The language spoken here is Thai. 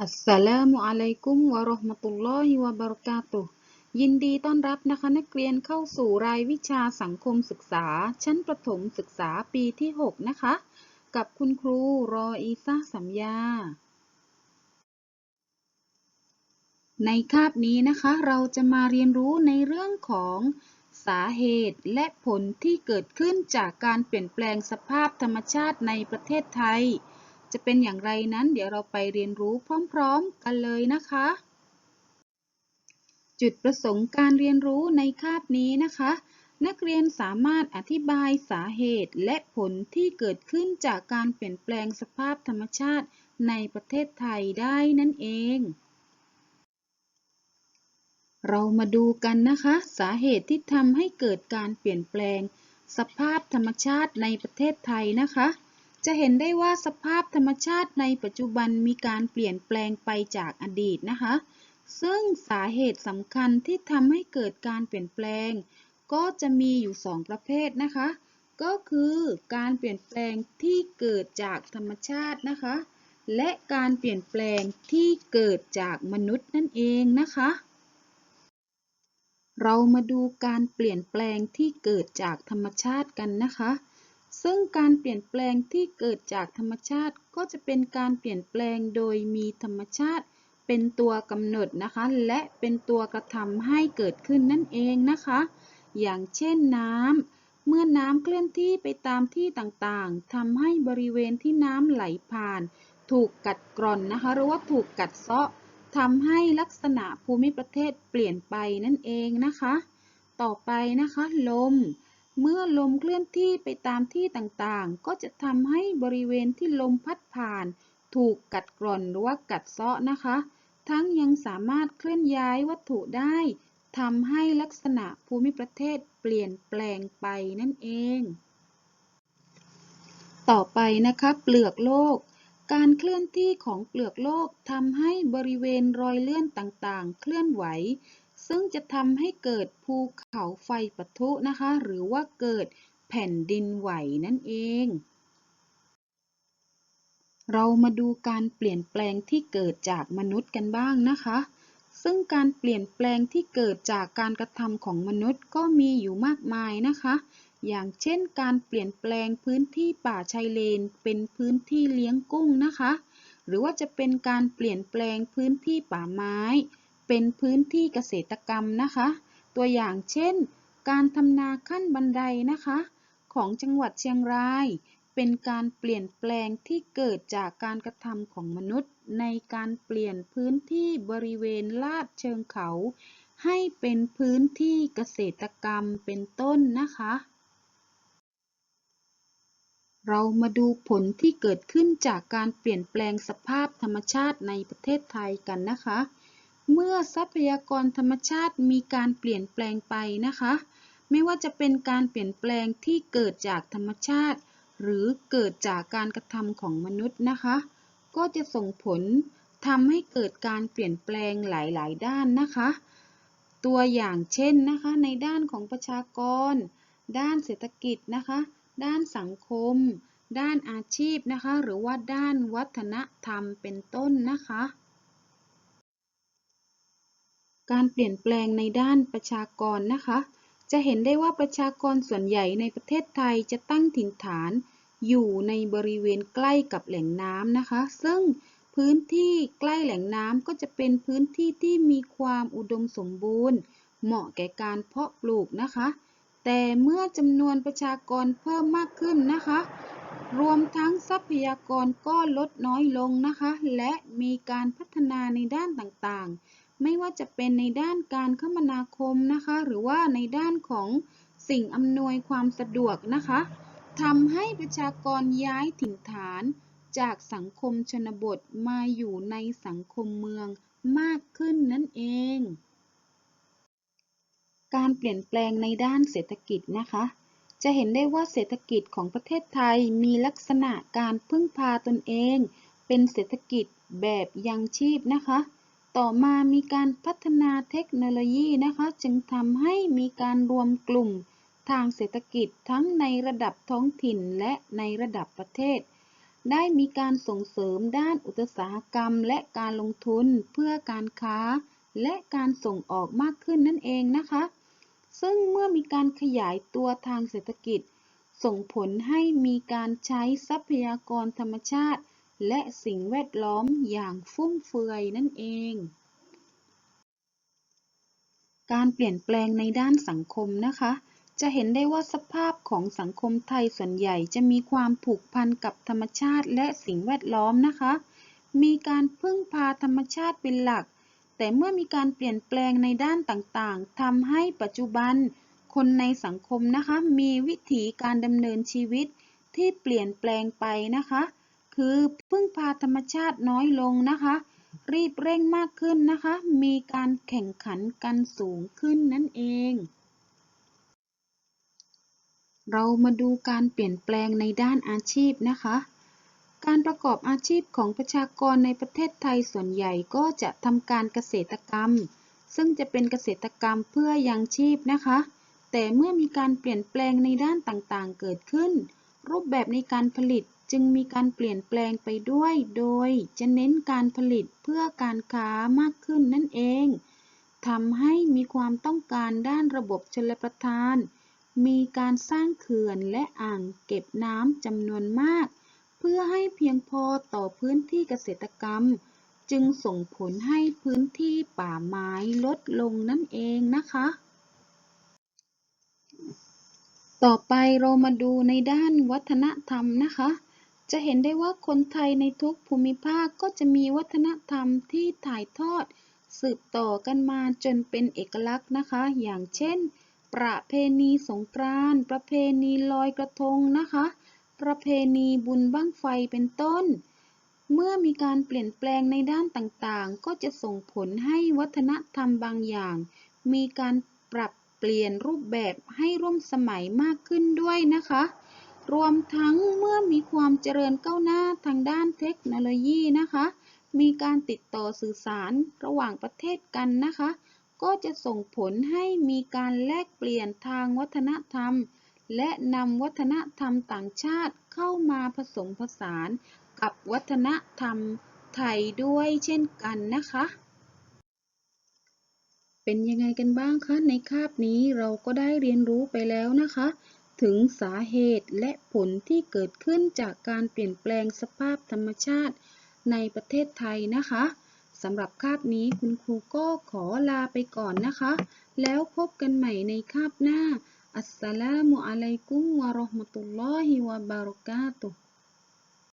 อัสสลามุอะลัยกุมวะเราะห์มะตุลลอฮิวะบะเราะกาตุฮ์ยินดีต้อนรับนะคะนักเรียนเข้าสู่รายวิชาสังคมศึกษา ชั้นประถมศึกษาปีที่ 6 นะคะ กับคุณครูรออีซาสัมยา ในคาบนี้นะคะ เราจะมาเรียนรู้ในเรื่องของสาเหตุและผลที่เกิดขึ้นจากการเปลี่ยนแปลงสภาพธรรมชาติในประเทศไทย จะเป็นอย่างไรนั้น เดี๋ยวเราไปเรียนรู้พร้อมๆกันเลยนะคะ จุดประสงค์การเรียนรู้ในคาบนี้นะคะ นักเรียนสามารถอธิบายสาเหตุและผลที่เกิดขึ้นจากการเปลี่ยนแปลงสภาพธรรมชาติในประเทศไทยได้นั่นเอง เรามาดูกันนะคะ สาเหตุที่ทำให้เกิดการเปลี่ยนแปลง สภาพธรรมชาติในประเทศไทยนะคะ จะเห็นได้ว่าสภาพธรรมชาติในปัจจุบันมีการเปลี่ยนแปลงไปจากอดีตนะคะ ซึ่งสาเหตุสำคัญที่ทำให้เกิดการเปลี่ยนแปลง ก็จะมีอยู่ 2 ประเภทนะคะ ก็คือการเปลี่ยนแปลงที่เกิดจากธรรมชาตินะคะ และการเปลี่ยนแปลงที่เกิดจากมนุษย์นั่นเองนะคะ เรามาดูการเปลี่ยนแปลงที่เกิดจากธรรมชาติกันนะคะ ซึ่งการเปลี่ยนแปลงที่เกิดจากธรรมชาติก็จะเป็นการเปลี่ยนแปลงโดยมีธรรมชาติเป็นตัวกำหนดนะคะ และเป็นตัวกระทำให้เกิดขึ้นนั่นเองนะคะ อย่างเช่นน้ำเมื่อน้ำเคลื่อนที่ไปตามที่ต่างๆทำให้บริเวณที่น้ำไหลผ่าน ถูกกัดกร่อนนะคะ หรือว่าถูกกัดเซาะทำให้ลักษณะภูมิประเทศเปลี่ยนไปนั่นเองนะคะ ต่อไปนะคะ ลม เมื่อลมเคลื่อนที่ไปตามที่ต่างๆ ก็จะทำให้บริเวณที่ลมพัดผ่าน ถูกกัดกร่อนหรือว่ากัดเซาะนะคะ ทั้งยังสามารถเคลื่อนย้ายวัตถุได้ทำให้ลักษณะภูมิประเทศเปลี่ยนแปลงไปนั่นเอง ต่อไปนะคะเปลือกโลก การเคลื่อนที่ของเปลือกโลกทำให้บริเวณรอยเลื่อนต่างๆ เคลื่อนไหว ซึ่งจะทำให้เกิดภูเขาไฟปะทุนะคะ หรือว่าเกิดแผ่นดินไหวนั่นเอง เรามาดูการเปลี่ยนแปลงที่เกิดจากมนุษย์กันบ้างนะคะ ซึ่งการเปลี่ยนแปลงที่เกิดจากการกระทำของมนุษย์ก็มีอยู่มากมายนะคะ อย่างเช่น การเปลี่ยนแปลงพื้นที่ป่าชายเลน เป็นพื้นที่เลี้ยงกุ้งนะคะ หรือว่าจะเป็นการเปลี่ยนแปลงพื้นที่ป่าไม้ เป็นพื้นที่เกษตรกรรมนะคะ ตัวอย่างเช่น การทำนาขั้นบันไดนะคะ ของจังหวัดเชียงราย เป็นการเปลี่ยนแปลงที่เกิดจากการกระทำของมนุษย์ ในการเปลี่ยนพื้นที่บริเวณลาดเชิงเขา ให้เป็นพื้นที่เกษตรกรรมเป็นต้นนะคะ เรามาดูผลที่เกิดขึ้นจากการเปลี่ยนแปลงสภาพธรรมชาติในประเทศไทยกันนะคะ เมื่อทรัพยากรธรรมชาติมีการเปลี่ยนแปลงไปนะคะ ไม่ว่าจะเป็นการเปลี่ยนแปลงที่เกิดจากธรรมชาติ หรือเกิดจากการกระทำของมนุษย์นะคะ ก็จะส่งผลทำให้เกิดการเปลี่ยนแปลงหลาย ๆ ด้านนะคะ ตัวอย่างเช่นนะคะ ในด้านของประชากร ด้านเศรษฐกิจนะคะ ด้านสังคม ด้านอาชีพนะคะ หรือว่าด้านวัฒนธรรมเป็นต้นนะคะ การเปลี่ยนแปลงในด้านประชากรนะคะ จะเห็นได้ว่าประชากรส่วนใหญ่ในประเทศไทยจะตั้งถิ่นฐาน อยู่ในบริเวณใกล้กับแหล่งน้ำนะคะ ซึ่งพื้นที่ใกล้แหล่งน้ำก็จะเป็นพื้นที่ที่มีความอุดมสมบูรณ์ เหมาะแก่การเพาะปลูกนะคะ แต่เมื่อจำนวนประชากรเพิ่มมากขึ้นนะคะ รวมทั้งทรัพยากรก็ลดน้อยลงนะคะ และมีการพัฒนาในด้านต่างๆ ไม่ว่าจะเป็นในด้านการคมนาคมนะคะ หรือว่าในด้านของสิ่งอำนวยความสะดวกนะคะทำให้ประชากรย้ายถิ่นฐาน จากสังคมชนบทมาอยู่ในสังคมเมืองมากขึ้นนั่นเอง การเปลี่ยนแปลงในด้านเศรษฐกิจนะคะ จะเห็นได้ว่าเศรษฐกิจของประเทศไทยมีลักษณะการพึ่งพาตนเอง เป็นเศรษฐกิจแบบยังชีพนะคะ ต่อมามีการพัฒนาเทคโนโลยีนะคะจึงทำให้มีการรวมกลุ่มทางเศรษฐกิจทั้งในระดับท้องถิ่นและในระดับประเทศ ได้มีการส่งเสริมด้านอุตสาหกรรมและการลงทุนเพื่อการค้า และการส่งออกมากขึ้นนั่นเองนะคะ ซึ่งเมื่อมีการขยายตัวทางเศรษฐกิจ ส่งผลให้มีการใช้ทรัพยากรธรรมชาติ และสิ่งแวดล้อมอย่างฟุ่มเฟือยนั่นเอง การเปลี่ยนแปลงในด้านสังคมนะคะ จะเห็นได้ว่าสภาพของสังคมไทยส่วนใหญ่จะมีความผูกพันกับธรรมชาติและสิ่งแวดล้อมนะคะ มีการพึ่งพาธรรมชาติเป็นหลัก แต่เมื่อมีการเปลี่ยนแปลงในด้านต่างๆทำให้ปัจจุบัน คนในสังคมนะคะ มีวิถีการดำเนินชีวิตที่เปลี่ยนแปลงไปนะคะ คือพึ่งพาธรรมชาติน้อยลงนะคะ รีบเร่งมากขึ้นนะคะ มีการแข่งขันกันสูงขึ้นนั่นเอง เรามาดูการเปลี่ยนแปลงในด้านอาชีพนะคะ การประกอบอาชีพของประชากรในประเทศไทยส่วนใหญ่ก็จะทำการเกษตรกรรม ซึ่งจะเป็นเกษตรกรรมเพื่อยังชีพนะคะ แต่เมื่อมีการเปลี่ยนแปลงในด้านต่างๆ เกิดขึ้นรูปแบบในการผลิต จึงมีการเปลี่ยนแปลงไปด้วย โดยจะเน้นการผลิตเพื่อการค้ามากขึ้นนั่นเอง ทำให้มีความต้องการด้านระบบชลประทาน มีการสร้างเขื่อนและอ่างเก็บน้ำจำนวนมาก เพื่อให้เพียงพอต่อพื้นที่เกษตรกรรม จึงส่งผลให้พื้นที่ป่าไม้ลดลงนั่นเองนะคะ ต่อไปเรามาดูในด้านวัฒนธรรมนะคะ จะเห็นได้ว่าคนไทยในทุกภูมิภาคก็จะมีวัฒนธรรมที่ถ่ายทอด สืบต่อกันมาจนเป็นเอกลักษณ์นะคะ อย่างเช่น ประเพณีสงกรานต์ประเพณีลอยกระทงนะคะ ประเพณีบุญบั้งไฟเป็นต้น เมื่อมีการเปลี่ยนแปลงในด้านต่างๆ ก็จะส่งผลให้วัฒนธรรมบางอย่าง มีการปรับเปลี่ยนรูปแบบให้ร่วมสมัยมากขึ้นด้วยนะคะ รวมทั้งเมื่อมีความเจริญก้าวหน้าทางด้านเทคโนโลยีนะคะ มีการติดต่อสื่อสารระหว่างประเทศกันนะคะ ก็จะส่งผลให้มีการแลกเปลี่ยนทางวัฒนธรรม และนำวัฒนธรรมต่างชาติเข้ามาผสมผสานกับวัฒนธรรมไทยด้วยเช่นกันนะคะ เป็นยังไงกันบ้างคะ ในคาบนี้เราก็ได้เรียนรู้ไปแล้วนะคะ ถึงสาเหตุและผลที่เกิดขึ้นจากการเปลี่ยนแปลงสภาพธรรมชาติในประเทศไทยนะคะสำหรับคาบนี้คุณครูก็ขอลาไปก่อนนะคะ แล้วพบกันใหม่ในคาบหน้าอัสสลามุอะลัยกุมวะราะห์มะตุลลอฮิวะบารอกาตุฮ์